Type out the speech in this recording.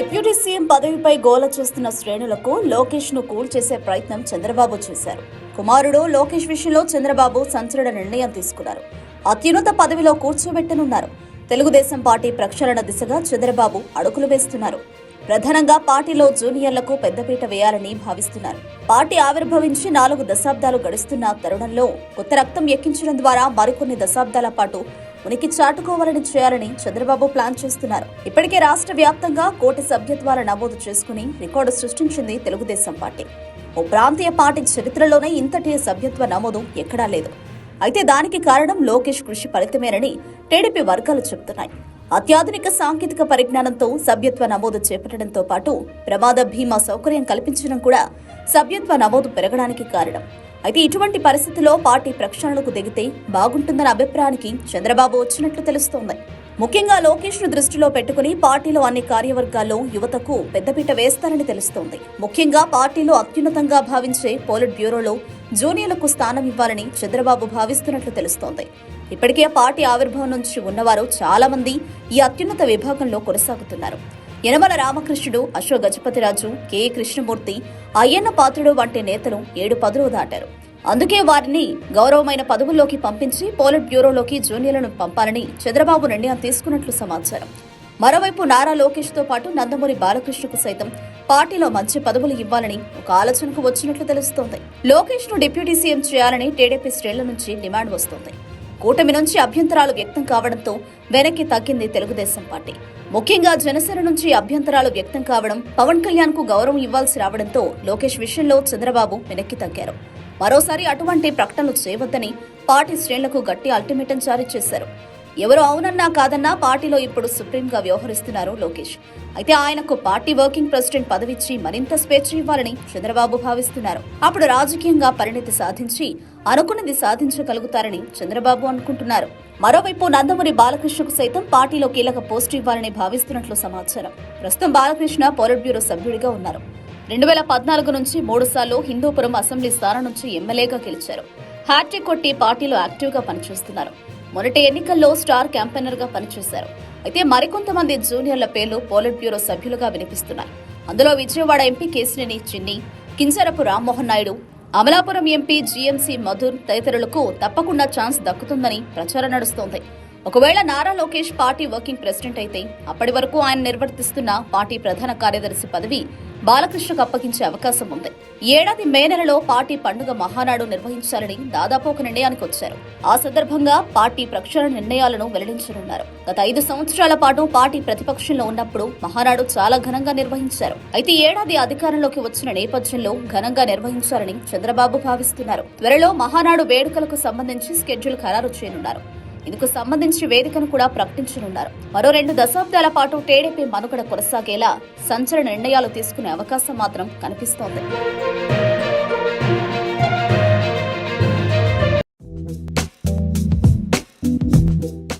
Deputy CM పదవిపై గోల చేస్తున్న శ్రేణులకు లోకేష్ను కూల్ చేసే ప్రయత్నం చంద్రబాబు చేశారు. కుమారుడు లోకేష్ విషయంలో చంద్రబాబు సంచలన నిర్ణయం తీసుకున్నారు. అత్యున్నత పదవిలో కూర్చోబెట్టనున్నారు. తెలుగుదేశం పార్టీ ప్రక్షాళన దిశగా చంద్రబాబు అడుగులు వేస్తున్నారు. ప్రధానంగా పార్టీలో జూనియర్లకు పెద్దపీట వేయాలని భావిస్తున్నారు. పార్టీ ఆవిర్భవించి నాలుగు దశాబ్దాలు గడుస్తున్న తరుణంలో కొత్త రక్తం ఎక్కించడం ద్వారా మరికొన్ని దశాబ్దాల పాటు ఉనికి చాటుకోవాలని చేయాలని చంద్రబాబు ప్లాన్ చేస్తున్నారు. ఇప్పటికే రాష్ట్ర వ్యాప్తంగా కోటి సభ్యత్వాల నమోదు చేసుకుని రికార్డు సృష్టించింది తెలుగుదేశం పార్టీ. ఓ ప్రాంతీయ పార్టీ చరిత్రలోనే ఇంతటి సభ్యత్వ నమోదు ఎక్కడా లేదు. అయితే దానికి కారణం లోకేష్ కృషి ఫలితమేనని టీడీపీ వర్గాలు చెబుతున్నాయి. అత్యాధునిక సాంకేతిక పరిజ్ఞానంతో సభ్యత్వ నమోదు చేపట్టడంతో పాటు ప్రమాద బీమా సౌకర్యం కల్పించడం కూడా సభ్యత్వ నమోదు పెరగడానికి కారణం. అయితే ఇటువంటి పరిస్థితిలో పార్టీ ప్రక్షాళనకు దిగితే బాగుంటుందన్న అభిప్రాయానికి చంద్రబాబు వచ్చినట్లు తెలుస్తోంది. ముఖ్యంగా లోకేష్ను దృష్టిలో పెట్టుకుని పార్టీలో అన్ని కార్యవర్గాల్లో యువతకు పెద్దపీట వేస్తారని తెలుస్తోంది. ముఖ్యంగా పార్టీలో అత్యున్నతంగా భావించే పోలిట్ బ్యూరోలో జూనియర్లకు స్థానం ఇవ్వాలని చంద్రబాబు భావిస్తున్నట్లు తెలుస్తోంది. ఇప్పటికే పార్టీ ఆవిర్భావం నుంచి ఉన్నవారు చాలా మంది ఈ అత్యున్నత విభాగంలో కొనసాగుతున్నారు. యనమల రామకృష్ణుడు అశోక్ గజపతిరాజు కె. కృష్ణమూర్తి అయ్యన్న పాత్రుడు వంటి నేతలు ఏడు పదులు దాటారు. అందుకే వారిని గౌరవమైన పదవుల్లోకి పంపించి పోలిట్ బ్యూరోలోకి జూనియర్లను పంపాలని చంద్రబాబు నిర్ణయం తీసుకున్నట్లు సమాచారం. మరోవైపు నారా లోకేష్తో పాటు నందమూరి బాలకృష్ణకు సైతం పార్టీలో మంచి పదవులు ఇవ్వాలని ఒక ఆలోచనకు వచ్చినట్లు తెలుస్తోంది. లోకేష్ను డిప్యూటీ సీఎం చేయాలని టీడీపీ శ్రేణుల నుంచి డిమాండ్ వస్తోంది. కూటమి నుంచి అభ్యంతరాలు వ్యక్తం కావడంతో వెనక్కి తగ్గింది తెలుగుదేశం పార్టీ. ముఖ్యంగా జనసేన నుంచి అభ్యంతరాలు వ్యక్తం కావడం పవన్ కళ్యాణ్కు గౌరవం ఇవ్వాల్సి రావడంతో లోకేష్ విషయంలో చంద్రబాబు వెనక్కి తగ్గారు. మరోసారి అటువంటి ప్రకటనలు చేయవద్దని పార్టీ శ్రేణులకు గట్టి అల్టిమేటం జారీ చేశారు. ఎవరు అవునన్నా కాదన్నా పార్టీలో ఇప్పుడు సుప్రీంగా వ్యవహరిస్తున్నారు లోకేష్. అయితే ఆయనకు పార్టీ వర్కింగ్ ప్రెసిడెంట్ పదవిచ్చి మరింత స్వేచ్ఛ ఇవ్వాలని చంద్రబాబు భావిస్తున్నారు. అప్పుడు రాజకీయంగా పరిణతి సాధించి అనుకున్నది సాధించగలుగుతారని చంద్రబాబు అనుకుంటున్నారు. మరోవైపు నందమూరి బాలకృష్ణకు సైతం పార్టీలో కీలక పోస్టు ఇవ్వాలని భావిస్తున్నట్లు సమాచారం. ప్రస్తుతం బాలకృష్ణ పోలిట్ బ్యూరో సభ్యుడిగా ఉన్నారు. రెండు వేల పద్నాలుగు నుంచి మూడుసార్లు హిందూపురం అసెంబ్లీ స్థానం నుంచి ఎమ్మెల్యేగా గెలిచారు. హ్యాట్రిక్ కొట్టి పార్టీలో యాక్టివ్గా పనిచేస్తున్నారు. మొదటి ఎన్నికల్లో స్టార్ క్యాంపెయినర్గా పనిచేశారు. అయితే మరికొంతమంది జూనియర్ల పేర్లు పోలిట్ బ్యూరో సభ్యులుగా వినిపిస్తున్నారు అందులో Vijayawada MP Kesineni Chinni Kinjarapu Rammohan Naidu Amalapuram MP GMC Madhur తదితరులకు తప్పకుండా ఛాన్స్ దక్కుతుందని ప్రచారం నడుస్తోంది. ఒకవేళ Nara Lokesh party working president అయితే అప్పటి వరకు ఆయన నిర్వర్తిస్తున్న పార్టీ ప్రధాన కార్యదర్శి పదవి బాలకృష్ణకు అప్పగించే అవకాశం ఉంది. ఏడాది మే నెలలో పార్టీ పండుగ మహానాడు నిర్వహించాలని దాదాపు ఒక నిర్ణయానికి వచ్చారు. ఆ సందర్భంగా పార్టీ ప్రక్షాళన నిర్ణయాలను వెల్లడించనున్నారు. గత ఐదు సంవత్సరాల పాటు పార్టీ ప్రతిపక్షంలో ఉన్నప్పుడు మహానాడు చాలా ఘనంగా నిర్వహించారు. అయితే ఏడాది అధికారంలోకి వచ్చిన నేపథ్యంలో ఘనంగా నిర్వహించాలని చంద్రబాబు భావిస్తున్నారు. త్వరలో మహానాడు వేడుకలకు సంబంధించి స్కెడ్యూల్ ఖరారు చేయనున్నారు. ఇందుకు సంబంధించి వేదికను కూడా ప్రకటించనున్నారు. మరో రెండు దశాబ్దాల పాటు టీడీపీ మనుగడ కొనసాగేలా సంచలన నిర్ణయాలు తీసుకునే అవకాశం మాత్రం కనిపిస్తోంది.